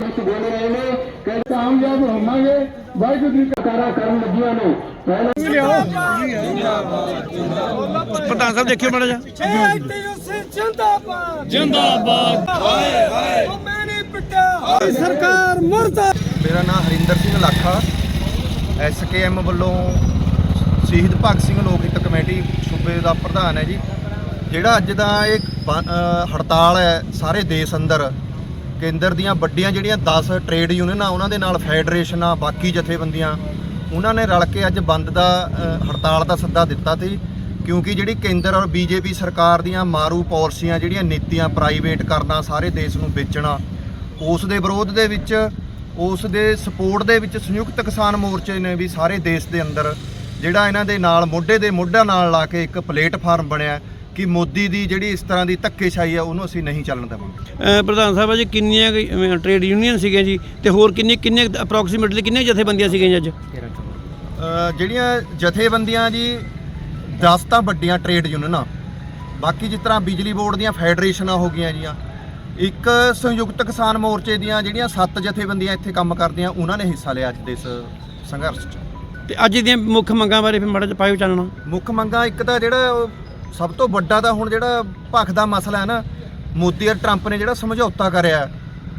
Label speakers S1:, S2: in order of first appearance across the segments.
S1: ਵਿੱਚ ਬੋਲ ਰਹੇ ਨੇ। ਕਿ ਕਾਮਯਾਬ ਹੋਵਾਂਗੇ ਵਾਹਿਗੁਰੂ ਜੀ ਕਾ ਕਾਰਾ ਕਰਨ ਲੱਗੀਆਂ ਨੇ। ਪਹਿਲਾਂ
S2: ਪ੍ਰਧਾਨ ਸਾਹਿਬ ਦੇਖਿਓ ਮਾੜਾ
S3: ਛੇਆਈਟੀਯੂਸੀ ਜਿੰਦਾਬਾਦ। ਜਿੰਦਾਬਾਦ। ਹਾਏ ਹਾਏ। ਉਹ ਮੈਂ ਨਹੀਂ ਪਿੱਟਿਆ। ਸਰਕਾਰ ਮੁਰਦਾ
S4: ਮੇਰਾ ਨਾਮ ਹਰਿੰਦਰ ਸਿੰਘ ਲਾਖਾ। ਐਸਕੇਐਮ ਵੱਲੋਂ ਸ਼ਹੀਦ ਭਗਤ ਸਿੰਘ ਲੋਕ ਹਿੱਤ ਕਮੇਟੀ ਸੂਬੇ ਦਾ ਪ੍ਰਧਾਨ ਹੈ ਜੀ। ਜਿਹੜਾ ਅੱਜ ਦਾ ਇਹ ਹੜਤਾਲ ਹੈ ਸਾਰੇ ਦੇਸ਼ ਅੰਦਰ ਕੇਂਦਰ ਦੀਆਂ ਵੱਡੀਆਂ ਜਿਹੜੀਆਂ 10 ਟ੍ਰੇਡ ਯੂਨੀਅਨਾਂ ਉਹਨਾਂ ਦੇ ਨਾਲ ਫੈਡਰੇਸ਼ਨਾਂ ਬਾਕੀ ਜਥੇਬੰਦੀਆਂ, ਉਹਨਾਂ ਨੇ ਰਲ ਕੇ ਅੱਜ ਬੰਦ ਦਾ ਹੜਤਾਲ ਦਾ ਸੱਦਾ ਦਿੱਤਾ ਸੀ। ਕਿਉਂਕਿ ਜਿਹੜੀ ਕੇਂਦਰ ਔਰ ਬੀਜੇਪੀ ਸਰਕਾਰ ਦੀਆਂ ਮਾਰੂ ਪਾਲਿਸੀਆਂ, ਜਿਹੜੀਆਂ ਨੀਤੀਆਂ ਪ੍ਰਾਈਵੇਟ ਕਰਨਾ, ਸਾਰੇ ਦੇਸ਼ ਨੂੰ ਵੇਚਣਾ, ਉਸ ਦੇ ਵਿਰੋਧ ਦੇ ਵਿੱਚ, ਉਸ ਦੇ ਸਪੋਰਟ ਦੇ ਵਿੱਚ ਸੰਯੁਕਤ ਕਿਸਾਨ ਮੋਰਚੇ ਨੇ ਵੀ ਸਾਰੇ ਦੇਸ਼ ਦੇ ਅੰਦਰ, ਜਿਹੜਾ ਇਹਨਾਂ ਦੇ ਨਾਲ, ਮੋਢੇ ਦੇ ਮੋਢਾ ਨਾਲ ਲਾ ਕੇ ਇੱਕ ਪਲੇਟਫਾਰਮ ਬਣਿਆ। ਕਿ ਮੋਦੀ ਦੀ ਜਿਹੜੀ ਇਸ ਤਰ੍ਹਾਂ ਦੀ ਧੱਕੇਸ਼ਾਹੀ ਹੈ ਉਹਨੂੰ ਅਸੀਂ ਨਹੀਂ ਚੱਲਣ ਦੇਵਾਂਗੇ।
S2: ਅਹ ਪ੍ਰਧਾਨ ਸਾਹਿਬ ਜੀ ਕਿੰਨੀਆਂ ਟ੍ਰੇਡ ਯੂਨੀਅਨ ਸੀਗੀਆਂ ਜੀ? ਤੇ ਹੋਰ ਕਿੰਨੇ ਕਿੰਨੇ ਅਪਰੋਕਸੀਮੇਟਲੀ ਕਿੰਨੇ ਜਥੇਬੰਦੀਆਂ ਸੀਗੀਆਂ ਜੀ ਅੱਜ?
S4: ਅ, ਜਿਹੜੀਆਂ ਜਥੇਬੰਦੀਆਂ ਜੀ 10 ਤਾਂ ਵੱਡੀਆਂ ਟ੍ਰੇਡ ਯੂਨੀਅਨਾਂ ਬਾਕੀ ਜਿਸ ਤਰ੍ਹਾਂ ਬਿਜਲੀ ਬੋਰਡ ਦੀਆਂ ਫੈਡਰੇਸ਼ਨਾਂ ਹੋ ਗਈਆਂ ਜੀਆਂ ਇੱਕ ਸੰਯੁਕਤ ਕਿਸਾਨ ਮੋਰਚੇ ਦੀਆਂ ਜਿਹੜੀਆਂ ਸੱਤ ਜਥੇਬੰਦੀਆਂ ਇੱਥੇ ਕੰਮ ਕਰਦੀਆਂ ਉਹਨਾਂ ਨੇ ਹਿੱਸਾ ਲਿਆ ਅੱਜ ਦੇ ਇਸ ਸੰਘਰਸ਼ 'ਚ।
S2: ਤੇ ਅੱਜ ਦੀਆਂ ਮੁੱਖ ਮੰਗਾਂ ਬਾਰੇ ਫਿਰ ਮਾੜਾ ਜਿਹਾ ਪਾਇਓ ਚਾਨਣਾ।
S4: ਮੁੱਖ ਮੰਗਾਂ ਇੱਕ ਤਾਂ ਜਿਹੜਾ ਉਹ ਸਭ ਤੋਂ ਵੱਡਾ ਤਾਂ ਹੁਣ ਜਿਹੜਾ ਭਖ ਦਾ ਮਸਲਾ ਹੈ ਨਾ, ਮੋਦੀ ਔਰ ਟਰੰਪ ਨੇ ਜਿਹੜਾ ਸਮਝੌਤਾ ਕਰਿਆ,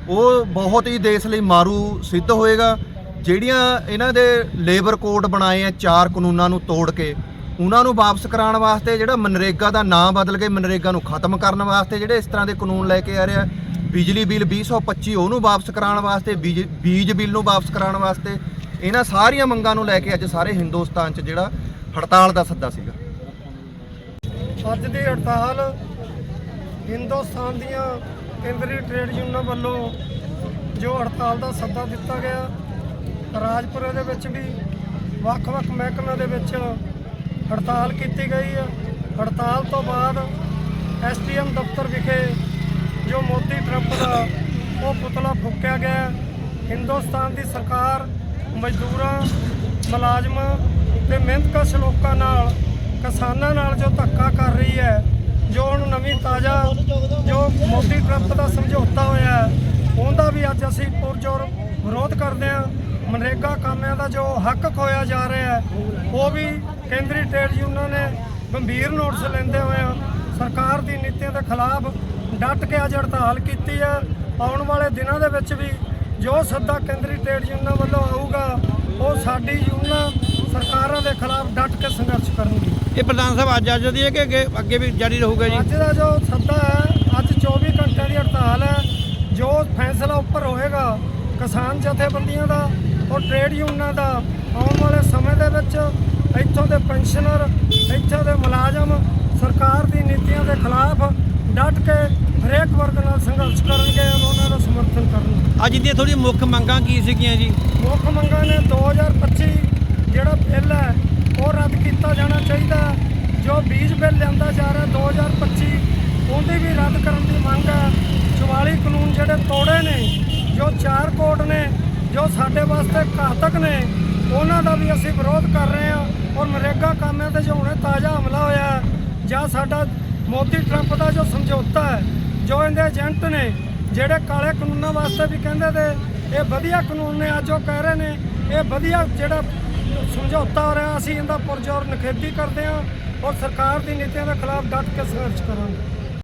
S4: ਉਹ ਬਹੁਤ ਹੀ ਦੇਸ਼ ਲਈ ਮਾਰੂ ਸਿੱਧ ਹੋਏਗਾ। ਜਿਹੜੀਆਂ ਇਹਨਾਂ ਦੇ ਲੇਬਰ ਕੋਡ ਬਣਾਏ ਆ ਚਾਰ ਕਾਨੂੰਨਾਂ ਨੂੰ ਤੋੜ ਕੇ, ਉਹਨਾਂ ਨੂੰ ਵਾਪਸ ਕਰਾਉਣ ਵਾਸਤੇ ਜਿਹੜਾ ਮਨਰੇਗਾ ਦਾ ਨਾਮ ਬਦਲ ਕੇ ਮਨਰੇਗਾ ਨੂੰ ਖਤਮ ਕਰਨ ਵਾਸਤੇ ਜਿਹੜੇ ਇਸ ਤਰ੍ਹਾਂ ਦੇ ਕਾਨੂੰਨ ਲੈ ਕੇ ਆ ਰਿਹਾ ਬਿਜਲੀ ਬਿੱਲ 2025 ਉਹਨੂੰ ਵਾਪਸ ਕਰਾਉਣ ਵਾਸਤੇ, ਬੀਜ ਬੀਜ ਬਿੱਲ ਨੂੰ ਵਾਪਸ ਕਰਾਉਣ ਵਾਸਤੇ, ਇਹਨਾਂ ਸਾਰੀਆਂ ਮੰਗਾਂ ਨੂੰ ਲੈ ਕੇ ਅੱਜ ਸਾਰੇ ਹਿੰਦੁਸਤਾਨ 'ਚ ਜਿਹੜਾ ਹੜਤਾਲ ਦਾ ਸੱਦਾ ਸੀਗਾ।
S3: ਅੱਜ ਦੀ ਹੜਤਾਲ ਹਿੰਦੁਸਤਾਨ ਦੀਆਂ ਕੇਂਦਰੀ ਟ੍ਰੇਡ ਯੂਨੀਅਨਾਂ ਵੱਲੋਂ ਜੋ ਹੜਤਾਲ ਦਾ ਸੱਦਾ ਦਿੱਤਾ ਗਿਆ, ਰਾਜਪੁਰੇ ਦੇ ਵਿੱਚ ਵੀ ਵੱਖ-ਵੱਖ ਮਹਿਕਮਿਆਂ ਦੇ ਵਿੱਚ ਹੜਤਾਲ ਕੀਤੀ ਗਈ ਹੈ। ਹੜਤਾਲ ਤੋਂ ਬਾਅਦ ਐਸਡੀਐਮ ਦਫ਼ਤਰ ਵਿਖੇ ਜੋ ਮੋਦੀ ਟਰੰਪ ਦਾ ਉਹ ਪੁਤਲਾ ਫੂਕਿਆ ਗਿਆ। ਹਿੰਦੁਸਤਾਨ ਦੀ ਸਰਕਾਰ ਮਜ਼ਦੂਰਾਂ, ਮੁਲਾਜ਼ਮਾਂ ਤੇ ਮਿਹਨਤਕਸ਼ ਲੋਕਾਂ ਨਾਲ ਕਿਸਾਨਾਂ ਨਾਲ ਜੋ ਧੱਕਾ ਕਰ ਰਹੀ ਹੈ, ਜੋ ਹੁਣ ਨਵੀਂ ਤਾਜ਼ਾ, ਜੋ ਮੋਦੀ ਟਰੰਪ ਦਾ ਸਮਝੌਤਾ ਹੋਇਆ ਉਹਦਾ ਵੀ ਅੱਜ ਅਸੀਂ ਪੁਰਜੋਰ ਵਿਰੋਧ ਕਰਦੇ ਹਾਂ। ਮਨਰੇਗਾ ਕਾਮਿਆਂ ਦਾ ਜੋ ਹੱਕ ਖੋਇਆ ਜਾ ਰਿਹਾ ਹੈ, ਉਹ ਵੀ ਕੇਂਦਰੀ ਟ੍ਰੇਡ ਯੂਨੀਅਨ ਨੇ ਗੰਭੀਰ ਨੋਟਿਸ ਲੈਂਦੇ ਹੋਏ ਸਰਕਾਰ ਦੀ ਨੀਤੀਆਂ ਦੇ ਖਿਲਾਫ ਡਟ ਕੇ ਅੱਜ ਹੜਤਾਲ ਕੀਤੀ ਹੈ ਆਉਣ ਵਾਲੇ ਦਿਨਾਂ ਦੇ ਵਿੱਚ ਵੀ ਜੋ ਸੱਦਾ ਕੇਂਦਰੀ ਟ੍ਰੇਡ ਯੂਨੀਅਨ ਵੱਲੋਂ ਆਊਗਾ, ਉਹ ਸਾਡੀ ਯੂਨੀਅਨ ਸਰਕਾਰਾਂ ਦੇ ਖਿਲਾਫ ਡਟ ਕੇ ਸੰਘਰਸ਼ ਕਰਨਗੀ
S2: ਇਹ ਪ੍ਰਧਾਨ ਸਾਹਿਬ ਅੱਜ ਅੱਜ ਦੀ ਹੈ ਕਿ ਅੱਗੇ ਅੱਗੇ ਵੀ ਜਾਰੀ ਰਹੂਗਾ ਜੀ?
S3: ਅੱਜ ਦਾ ਜੋ ਸੱਦਾ ਹੈ ਅੱਜ 24 ਘੰਟਿਆਂ ਦੀ ਹੜਤਾਲ ਹੈ ਜੋ ਫੈਸਲਾ ਉੱਪਰ ਹੋਏਗਾ ਕਿਸਾਨ ਜਥੇਬੰਦੀਆਂ ਦਾ ਔਰ ਟ੍ਰੇਡ ਯੂਨੀਅਨਾਂ ਦਾ ਆਉਣ ਵਾਲੇ ਸਮੇਂ ਦੇ ਵਿੱਚ ਇੱਥੋਂ ਦੇ ਪੈਨਸ਼ਨਰ ਇੱਥੋਂ ਦੇ ਮੁਲਾਜ਼ਮ ਸਰਕਾਰ ਦੀ ਨੀਤੀਆਂ ਦੇ ਖਿਲਾਫ ਡਟ ਕੇ ਹਰੇਕ ਵਰਗ ਨਾਲ ਸੰਘਰਸ਼ ਕਰਨਗੇ ਔਰ ਉਹਨਾਂ ਦਾ ਸਮਰਥਨ ਕਰਨਗੇ।
S2: ਅੱਜ ਦੀਆਂ ਥੋੜ੍ਹੀਆਂ ਮੁੱਖ ਮੰਗਾਂ ਕੀ ਸੀਗੀਆਂ ਜੀ?
S3: ਮੁੱਖ ਮੰਗਾਂ ਨੇ 2025 ਜਿਹੜਾ ਬਿੱਲ ਹੈ ਉਹ ਰੱਦ ਕੀਤਾ ਜਾਣਾ ਚਾਹੀਦਾ ਹੈ। ਜੋ ਬੀਜ ਬਿੱਲ ਲਿਆਂਦਾ ਜਾ ਰਿਹਾ। 2025 ਉਹਦੀ ਵੀ ਰੱਦ ਕਰਨ ਦੀ ਮੰਗ ਹੈ। 44 ਕਾਨੂੰਨ ਜਿਹੜੇ ਤੋੜੇ ਨੇ, ਜੋ ਚਾਰ ਕੋਡ ਨੇ, ਜੋ ਸਾਡੇ ਵਾਸਤੇ ਘਾਤਕ ਨੇ, ਉਹਨਾਂ ਦਾ ਵੀ ਅਸੀਂ ਵਿਰੋਧ ਕਰ ਰਹੇ ਹਾਂ ਔਰ ਨਰੇਗਾ ਕਾਮਿਆਂ ਤੇ ਜੋ ਹੁਣੇ ਤਾਜ਼ਾ ਹਮਲਾ ਹੋਇਆ ਜਾਂ ਸਾਡਾ ਮੋਦੀ ਟਰੰਪ ਦਾ ਜੋ ਸਮਝੌਤਾ ਹੈ, ਜੋ ਇਹਦੇ ਏਜੰਟ ਨੇ, ਜਿਹੜੇ ਕਾਲੇ ਕਾਨੂੰਨਾਂ ਵਾਸਤੇ ਵੀ ਕਹਿੰਦੇ ਤੇ, ਇਹ ਵਧੀਆ ਕਾਨੂੰਨ ਨੇ, ਅੱਜ ਉਹ ਕਹਿ ਰਹੇ ਨੇ, ਇਹ ਵਧੀਆ ਜਿਹੜਾ ਸਮਝੌਤਾ ਹੋ ਰਿਹਾ, ਅਸੀਂ ਇਹਦਾ ਪੁਰਜੋਰ ਨਖੇਦੀ ਕਰਦੇ ਹਾਂ। ਔਰ ਸਰਕਾਰ ਦੀ ਨੀਤੀਆਂ ਦੇ ਖਿਲਾਫ ਡਟ ਕੇ ਸੰਘਰਸ਼ ਕਰਾਂਗੇ।